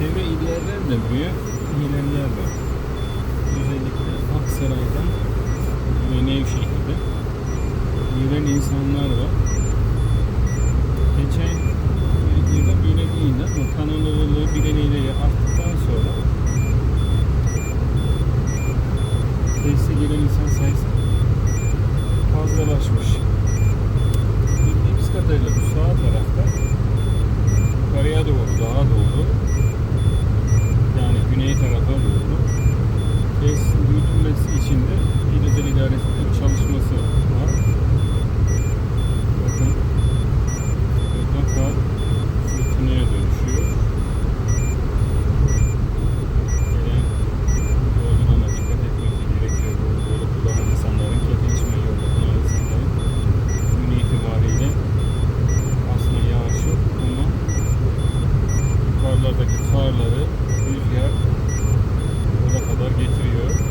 çevre illerden de buraya gelenler var. Özellikle Aksaray'dan ve Nevşehir'de gelen insanlar var. Geçen yılda böyle değildi ama tanınırlığı bir eleyle arttıktan sonra tesise gelen insan sayısı fazlalaşmış. Bildiğimiz kadarıyla bu sağ tarafta yukarıya doğru, daha doğru güney tarafa doğru tesisin büyütülmesi için de il özel idaresinde bir çalışması var. Bakın mutlaka fırtınaya dönüşüyor. Gelen yoldan dikkat etmesi gerekiyor. Bu yolu kullanan insanların, insanların gün aslında yağış yok ama yukarılardaki karları rüzgar kadar getiriyor.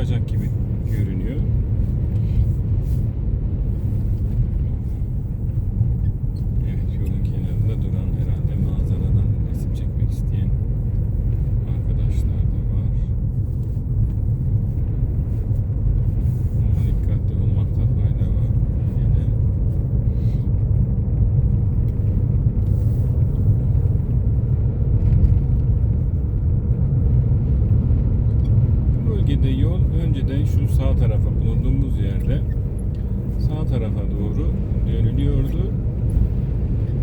Çıkacak gibi görünüyor. Evet yolun kenarında duran herhalde manzaradan resim çekmek isteyen arkadaşlar da var. Ama dikkatli olmakta fayda var. Yine de Bu bölgede yol önceden şu sağ tarafa bulunduğumuz yerde sağ tarafa doğru dönülüyordu.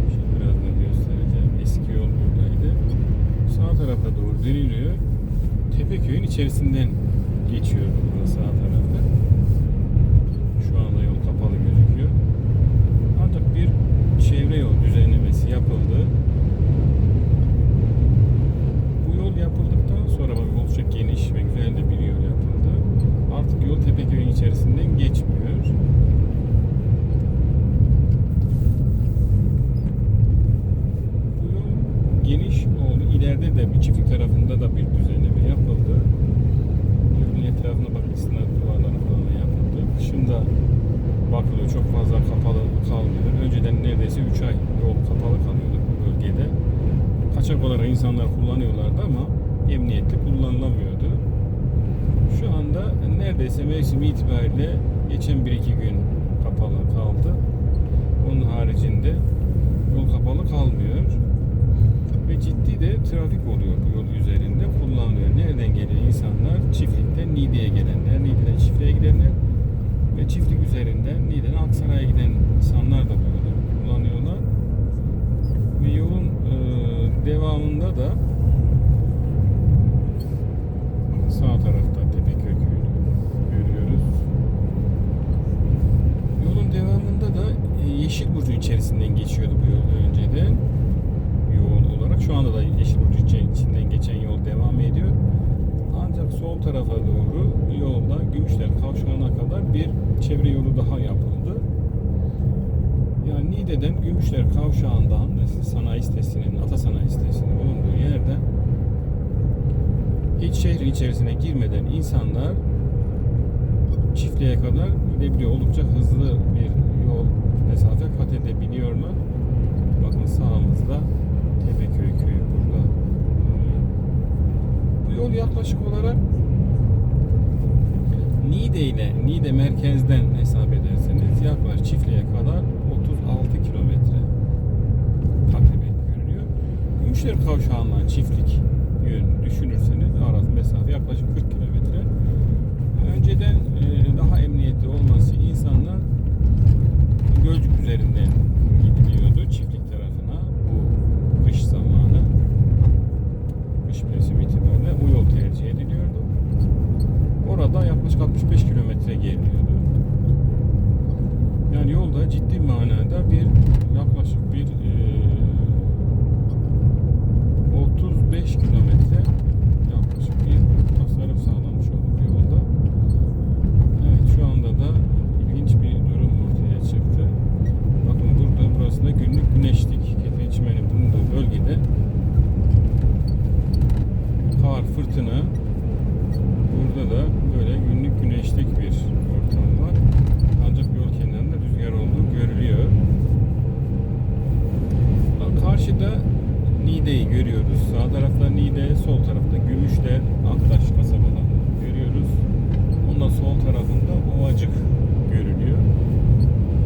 Şimdi birazdan göstereceğim. Eski yol buradaydı. Sağ tarafa doğru dönülüyor. Tepeköy'ün içerisinden geçiyor burada sağ tarafta. Şu anda yol kapalı gözüküyor. Ancak bir çevre yol düzenlemesi yapıldı. Bu yol yapıldıktan sonra bak çok geniş ve güzel de bir yol yapıldı. Artık yol Tepeköy'ün içerisinden geçmiyor. Bu yol geniş oldu. İleride de bir çiftlik tarafında da bir düzenleme başında bakılıyor. Çok fazla kapalı kalmıyor. Önceden neredeyse 3 ay yol kapalı kalıyordu bu bölgede. Kaçak olarak insanlar kullanıyorlardı ama emniyetli kullanılamıyordu. Şu anda neredeyse mevsim itibariyle geçen 1-2 gün kapalı kaldı. Onun haricinde yol kapalı kalmıyor. Ve ciddi de trafik oluyor bu yol üzerinde kullanılıyor. Nereden gelen insanlar? Çiftlikten Niğde'ye gelenler, Niğde'den çiftliğe gidenler çiftlik üzerinden Niğde'den Aksaray'a giden insanlar da bu yolu kullanıyorlar. Ve yolun e, devamında da sağ tarafta Tepeköy köyünü görüyoruz. Yolun devamında da e, Yeşilburcu içerisinden geçiyordu bu yol önceden yoğun olarak. Şu anda da Yeşilburcu içi- içinden geçen yol devam ediyor. Ancak sol tarafa doğru yolda Gümüşler Kavşağı'na kadar bir çevre yolu daha yapıldı. Yani Niğde'den Gümüşler Kavşağı'ndan sanayi sitesinin, Ata Sanayi sitesinin bulunduğu yerden hiç şehrin içerisine girmeden insanlar çiftliğe kadar gidebiliyor. Oldukça hızlı bir yol mesafe kat edebiliyorlar. Bakın sağımızda Tepeköy köyü burada. Bu yol yaklaşık olarak Niğde ile Niğde merkezden hesap ederseniz yaklaşık çiftliğe kadar 36 kilometre takriben görünüyor. Gümüşler Kavşağı'ndan çiftlik yön düşünürseniz arası mesafe yaklaşık 40 kilometre. Önceden e, daha emniyetli olması insanlar Gölcük üzerinden gidiliyordu çiftlik tarafına bu kış zamanı. Kış mevsimi itibariyle bu yol tercih ediliyordu. Orada yaklaşık 65 kilometre geliyordu. Yani yolda ciddi manada bir yaklaşık bir e, 35 kilometre yaklaşık bir tasarruf sağlamış olduk yolda. Evet şu anda da ilginç bir durum ortaya çıktı. Bakın burada burası da günlük güneşlik. Kete çimenin bulunduğu bölgede kar, fırtına burada da böyle günlük güneşlik bir ortam var. Ancak yol kenarında rüzgar olduğu görülüyor. Bak Karşıda Niğde'yi görüyoruz. Sağ tarafta Niğde, sol tarafta Gümüşler, Aktaş kasabalarını görüyoruz. Ondan sol tarafında Ovacık görülüyor.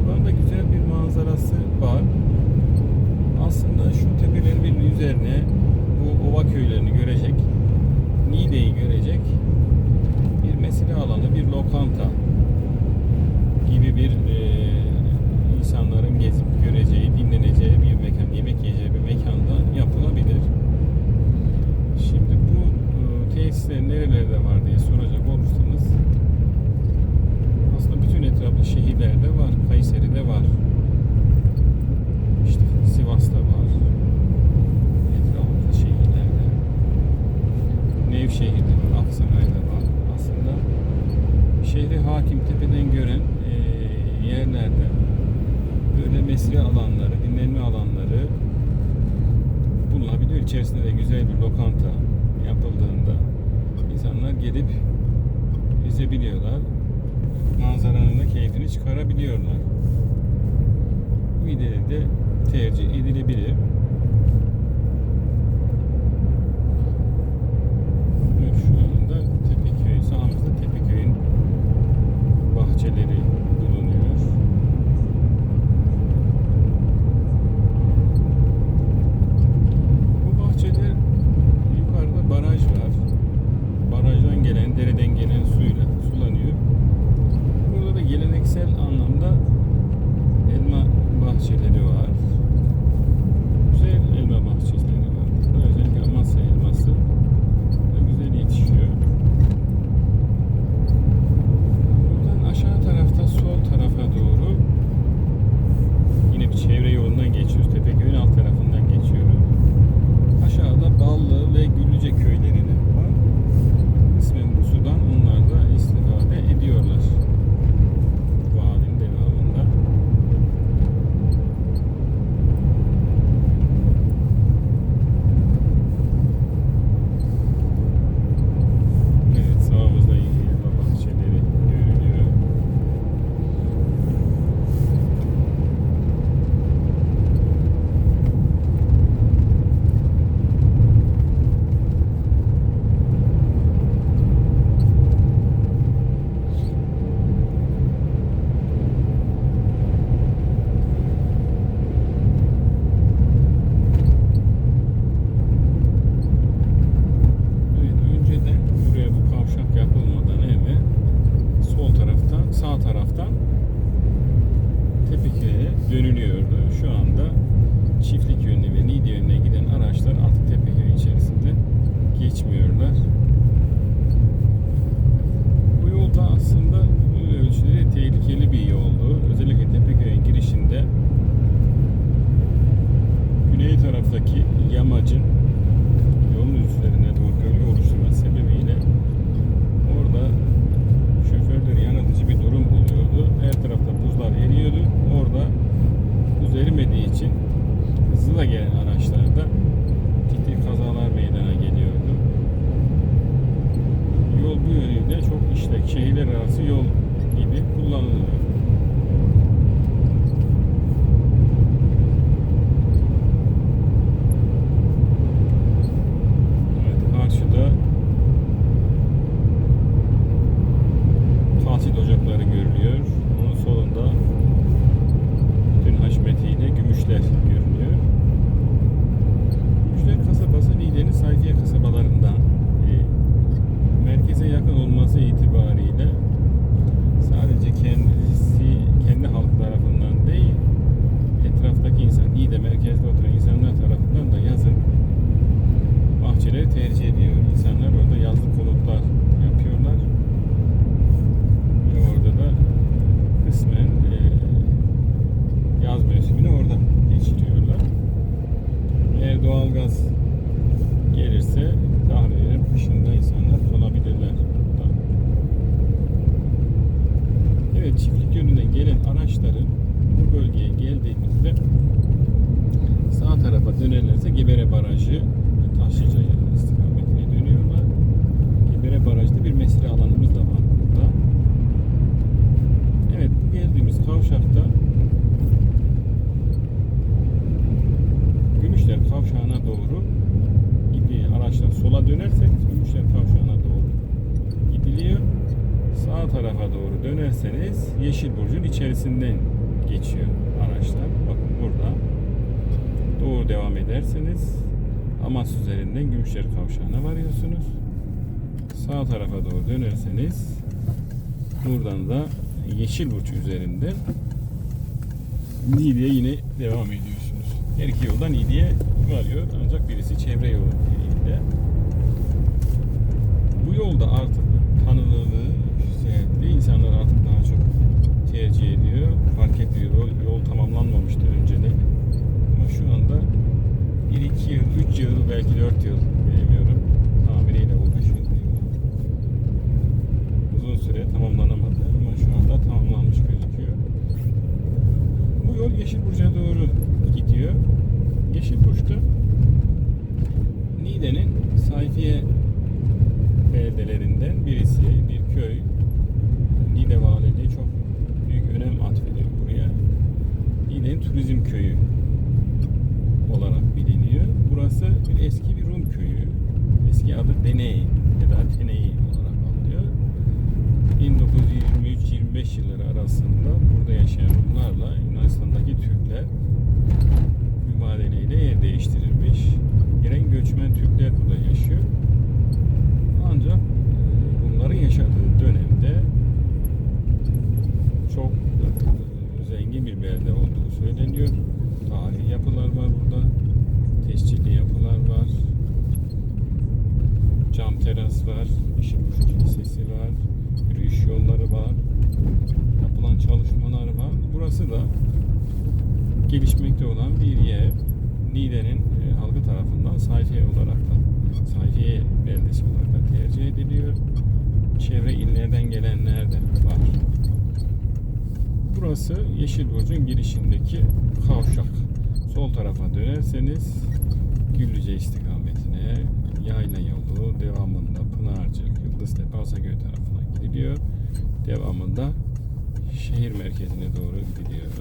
Buranın da güzel bir manzarası var. Aslında şu tepelerin birinin üzerine bu ova köylerini görecek, Niğde'yi görecek bir mesire alanı, bir lokanta gibi bir e, insanların gezip göreceği, dinleneceği bir mekan, yemek yiyeceği bir mekanda yapılabilir. Şimdi bu e, tesisler nerelerde var diye soracak olursanız aslında bütün etrafta şehirlerde var. Kayseri'de var. İşte Sivas'ta var. Etrafında şehirlerde. Nevşehir'de var. Aksaray'da var. Aslında şehri hakim tepeden gören e, yerlerde böyle mesire alanları, dinlenme alanları bulunabiliyor. İçerisinde de güzel bir lokanta yapıldığında insanlar gelip yüzebiliyorlar. Manzaranın da keyfini çıkarabiliyorlar. İleri de tercih edilebilir. Ölçüde tehlikeli bir yoldu. Özellikle Tepeköy'ün girişinde güney taraftaki yamacın yolun üzerine doğru gölge oluşturması sebebiyle orada şoförleri yanıltıcı bir durum oluyordu. Her tarafta buzlar eriyordu. Orada buz erimediği için hızlı gelen araçlarda ciddi kazalar meydana geliyordu. Yol bu yönüyle çok işlek, şehirler arası yol kullanılıyor. Tarafa doğru dönerseniz Yeşilburcu'nun içerisinden geçiyor araçlar. Bakın burada doğru devam ederseniz Amas üzerinden Gümüşler Kavşağı'na varıyorsunuz. Sağ tarafa doğru dönerseniz buradan da Yeşilburcu üzerinden Niğde'ye yine devam ediyorsunuz. Her iki yoldan Niğde'ye varıyor ancak birisi çevre yolu niteliğinde. Bu yolda artık tanınırlığı yükseldi. İnsanlar artık daha çok tercih ediyor. Fark ediyor. Yol, yol tamamlanmamıştı önceden. Ama şu anda 1-2 yıl, 3 yıl, belki 4 yıl ediliyor. Çevre illerden gelenler de var. Burası Yeşilburcu'nun girişindeki kavşak. Sol tarafa dönerseniz Güllüce istikametine yayla yolu devamında Pınarcık, Yıldıztepe, Asaköy tarafına gidiliyor. Devamında şehir merkezine doğru gidiliyor.